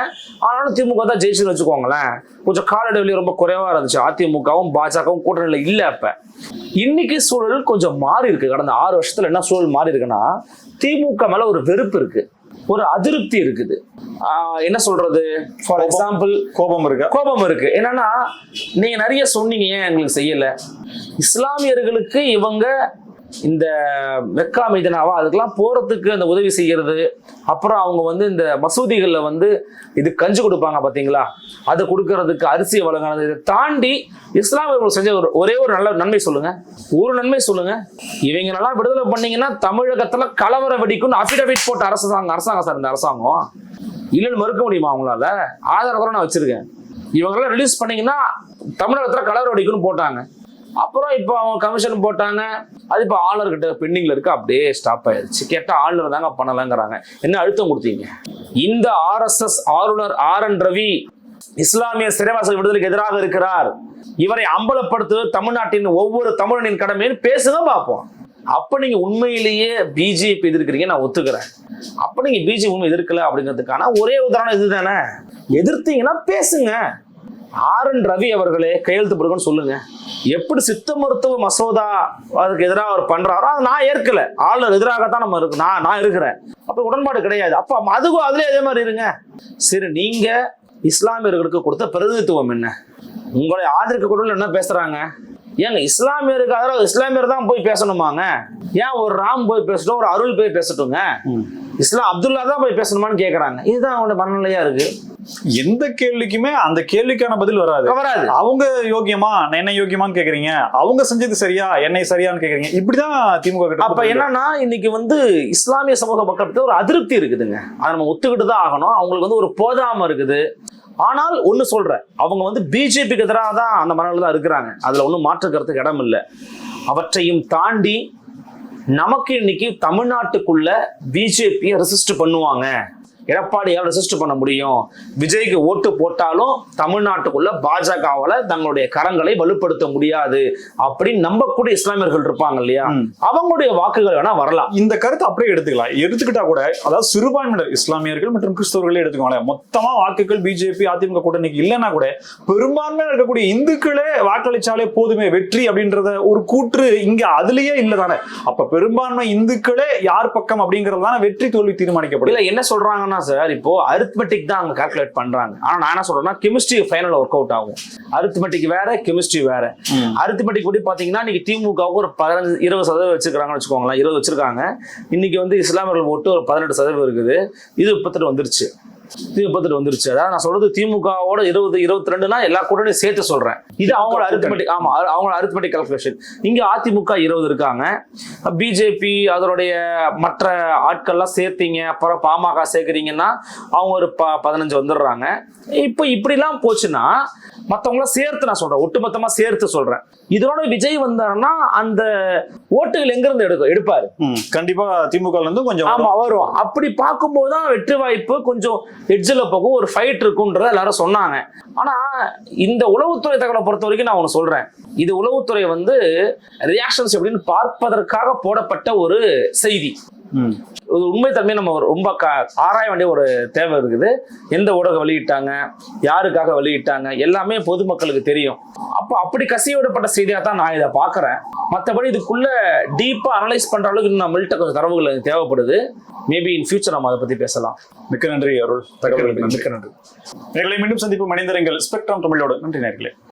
ஆனாலும் திமுக தான் ஜெயிச்சுன்னு வச்சுக்கோங்களேன். கொஞ்சம் காலடைவெளி ரொம்ப குறைவா இருந்துச்சு. அதிமுகவும் பாஜகவும் கூட்டணியில இல்லை அப்ப. இன்னைக்கு சூழல் கொஞ்சம் மாறி இருக்கு. கடந்த ஆறு வருஷத்துல என்ன சூழல் மாறி இருக்குன்னா திமுக மேல ஒரு வெறுப்பு இருக்கு. ஒரு அதிருப்தி இருக்குது. என்ன சொல்றது? ஃபார் எக்ஸாம்பிள் கோபம் இருக்கா? கோபம் இருக்கு. என்னன்னா நீங்க நிறைய சொன்னீங்க ஏன் எங்களுக்கு செய்யல? இஸ்லாமியர்களுக்கு இவங்க இந்த மெக்கா மைதனாவா? அதுக்கெல்லாம் போகிறதுக்கு அந்த உதவி செய்கிறது அப்புறம் அவங்க வந்து இந்த மசூதிகளில் வந்து இது கஞ்சி கொடுப்பாங்க பார்த்தீங்களா அதை கொடுக்கறதுக்கு அரிசியை வழங்கினது இதை தாண்டி இஸ்லாமியர்கள் செஞ்ச ஒரு ஒரே ஒரு நல்ல நன்மை சொல்லுங்க. ஒரு நன்மை சொல்லுங்க. இவங்க நல்லா விடுதலை பண்ணீங்கன்னா தமிழகத்தில் கலவர வெடிக்கும்னு அபிடவிட் போட்ட அரசாங்கம் அரசாங்கம் சார் இந்த அரசாங்கம். இல்லைன்னு மறுக்க முடியுமா அவங்களால? ஆதாரத்தோட நான் வச்சிருக்கேன். இவங்கெல்லாம் ரிலீஸ் பண்ணீங்கன்னா தமிழகத்தில் கலவர வெடிக்கும்னு போட்டாங்க. அப்புறம் இப்போ அவங்க கமிஷன் போட்டாங்க. அது இப்போ ஆளுநர்கிட்ட பெண்டிங்கில் இருக்கு. அப்படியே ஸ்டாப் ஆயிடுச்சு கேட்டால் ஆளுநர் தாங்க பண்ணலங்கிறாங்க. என்ன அழுத்தம் கொடுத்தீங்க? இந்த ஆர்எஸ்எஸ் ஆளுநர் ஆர் என் ரவி இஸ்லாமிய சிறைவாசல் விடுதலுக்கு எதிராக இருக்கிறார். இவரை அம்பலப்படுத்துவது தமிழ்நாட்டின் ஒவ்வொரு தமிழனின் கடமைன்னு பேசுங்க பார்ப்போம். அப்ப நீங்க உண்மையிலேயே பிஜேபி எதிர்க்கிறீங்க நான் ஒத்துக்கிறேன். அப்ப நீங்க பிஜேபி உண்மை எதிர்க்கல அப்படிங்கிறதுக்கான ஒரே உதாரணம் இதுதானே. எதிர்த்தீங்கன்னா பேசுங்க. ஆர் என் ரவி அவர்களே கையெழுத்து போடுங்கன்னு சொல்லுங்க. எப்படி சித்த மருத்துவ மசோதா அதுக்கு எதிராக அவர் பண்றாரோ அதை நான் ஏற்கல. ஆளுநர் எதிராகத்தான் நம்ம இருக்கு நான் நான் இருக்கிறேன். அப்ப உடன்பாடு கிடையாது. அப்ப அதுக்கும் அதுலயே அதே மாதிரி இருங்க. சரி நீங்க இஸ்லாமியர்களுக்கு கொடுத்த பிரதிநிதித்துவம் என்ன? உங்களை ஆதரிக்க கூட என்ன பேசுறாங்க? ஏங்க இஸ்லாமியருக்கு அதாவது இஸ்லாமியர் தான் போய் பேசணுமாங்க? ஏன் ஒரு ராம் போய் பேசட்டும் ஒரு அருள் போய் பேசட்டுங்க? இஸ்லாம் அப்துல்லா தான் போய் பேசணுமான்னு கேக்குறாங்க. இதுதான் அவங்களோட மனநிலையா இருக்கு. எந்த கேள்விக்குமே அந்த கேள்விக்கான பதில் வராது. வராது. அவங்க யோக்கியமா நான் என்ன யோக்கியமான்னு கேக்குறீங்க? அவங்க செஞ்சது சரியா என்னை சரியான்னு கேக்குறீங்க? இப்படிதான் திமுக கிட்ட அப்ப என்னன்னா இன்னைக்கு வந்து இஸ்லாமிய சமூக மக்கள்கிட்ட ஒரு அதிருப்தி இருக்குதுங்க. அதை நம்ம ஒத்துக்கிட்டு தான் ஆகணும். அவங்களுக்கு வந்து ஒரு போதாம இருக்குது. ஆனால் ஒண்ணு சொல்றேன். அவங்க வந்து பிஜேபிக்கு எதிராக தான் அந்த மனநிலை தான் இருக்கிறாங்க. அதுல ஒன்றும் மாற்று கருத்துக்கு இடம் இல்லை. அவற்றையும் தாண்டி நமக்கு இன்னைக்கு தமிழ்நாட்டுக்குள்ள பிஜேபியை ரெசிஸ்ட் பண்ணுவாங்க. எடப்பாடியால் ரெசிஸ்ட் பண்ண முடியும். விஜய்க்கு ஓட்டு போட்டாலும் தமிழ்நாட்டுக்குள்ள பாஜகவால தங்களுடைய கரங்களை வலுப்படுத்த முடியாது அப்படின்னு நம்பக்கூடிய இஸ்லாமியர்கள் இருப்பாங்க இல்லையா. அவங்களுடைய வாக்குகள் வேணா வரலாம். இந்த கருத்தை அப்படியே எடுத்துக்கலாம். எடுத்துக்கிட்டா கூட அதாவது சிறுபான்மையினர் இஸ்லாமியர்கள் மற்றும் கிறிஸ்தவர்களே எடுத்துக்கோங்களேன். மொத்தமா வாக்குகள் பிஜேபி அதிமுக கூட்டணிக்கு இல்லைன்னா கூட பெரும்பான்மையா இருக்கக்கூடிய இந்துக்களே வாக்களிச்சாலே போதுமே வெற்றி அப்படின்றத ஒரு கூற்று இங்க அதுலயே இல்ல தானே. அப்ப பெரும்பான்மை இந்துக்களே யார் பக்கம் அப்படிங்கறது தானே வெற்றி தோல்வி தீர்மானிக்கப்படும் இல்ல என்ன சொல்றாங்கன்னா சார் இப்போ அரித்மெட்டிக் தான் அவங்க கால்குலேட் பண்றாங்க. ஆனா நான் என்ன சொல்றேன்னா கெமிஸ்ட்ரி ஃபைனல் ஒர்க் அவுட் ஆகும். அரித்மெட்டிக் வேற கெமிஸ்ட்ரி வேற. அரித்மெட்டிக் படி பாத்தீங்கன்னா இன்னைக்கு திமுகவுக்கு ஒரு பதினஞ்சு இருபது சதவீதம் வச்சிருக்காங்கன்னு வச்சுக்கோங்களேன் இருபது வச்சிருக்காங்க. இன்னைக்கு வந்து இஸ்லாமியர்கள் ஓட்டு ஒரு பதினெட்டு சதவீதம் இருக்குது. இது முப்பத்தெட்டு வந்துருச்சு. முப்பத்தெட்டு வந்துருச்சு. அதாவது நான் சொல்றது திமுகவோட இருபது இருபத்தி ரெண்டுனா எல்லா கூட்டணியும் சேர்த்து சொல்றேன். இது அவங்களோட அரித்மெட்டிக் ஆமா அவங்களோட அரித்மெட்டிக் கால்குலேஷன் இங்க அதிமுக இருபது இருக்காங்க. பிஜேபி அதனுடைய மற்ற ஆட்கள்லாம் சேர்த்தீங்க. அப்புறம் பாமக சேர்க்குறீங்கன்னா அவங்க ஒரு ப பதினஞ்சு வந்துடுறாங்க. இப்போ இப்படிலாம் போச்சுன்னா மற்றவங்களாம் சேர்த்து நான் சொல்றேன். ஒட்டுமொத்தமா சேர்த்து சொல்றேன். இதோட விஜய் வந்தாருன்னா அந்த ஓட்டுகள் எங்கிருந்து எடுக்கும் எடுப்பாரு? கண்டிப்பா திமுக இருந்து கொஞ்சம் ஆமா வரும். அப்படி பார்க்கும்போது தான் வெற்றி வாய்ப்பு கொஞ்சம் எட்ஜில் போகும் ஒரு ஃபைட் இருக்குன்றத எல்லாரும் சொன்னாங்க. ஆனால் இந்த உளவுத்துறை தகவலை பொறுத்த வரைக்கும் நான் ஒன்று சொல்கிறேன் இது உளவுத்துறை வந்து ரியாக்ஷன்ஸ் எப்படின்னு பார்ப்பதற்காக போடப்பட்ட ஒரு செய்தி. உண்மைத்தன்மையை நம்ம ரொம்ப க ஆராய வேண்டிய ஒரு தேவை இருக்குது. எந்த ஊடகம் வெளியிட்டாங்க யாருக்காக வெளியிட்டாங்க எல்லாமே பொதுமக்களுக்கு தெரியும். அப்போ அப்படி கசிவிடப்பட்ட செய்தியாக தான் நான் இதை பார்க்குறேன். மற்றபடி இதுக்குள்ள டீப்பாக அனலைஸ் பண்ணுற அளவுக்கு இன்னும் நம்மள்கிட்ட கொஞ்சம் தரவுகள் எனக்கு தேவைப்படுது. மேபி இன் ஃபியூச்சர் நம்ம அதை பற்றி பேசலாம். மிக்க நன்றி அருள். தகவல்களுக்கு மிக்க நன்றி. நேர்களை மீண்டும் சந்திப்பு மனிதர்கள் ஸ்பெக்ட்ரம் தமிழோடு. நன்றி நேர்களே.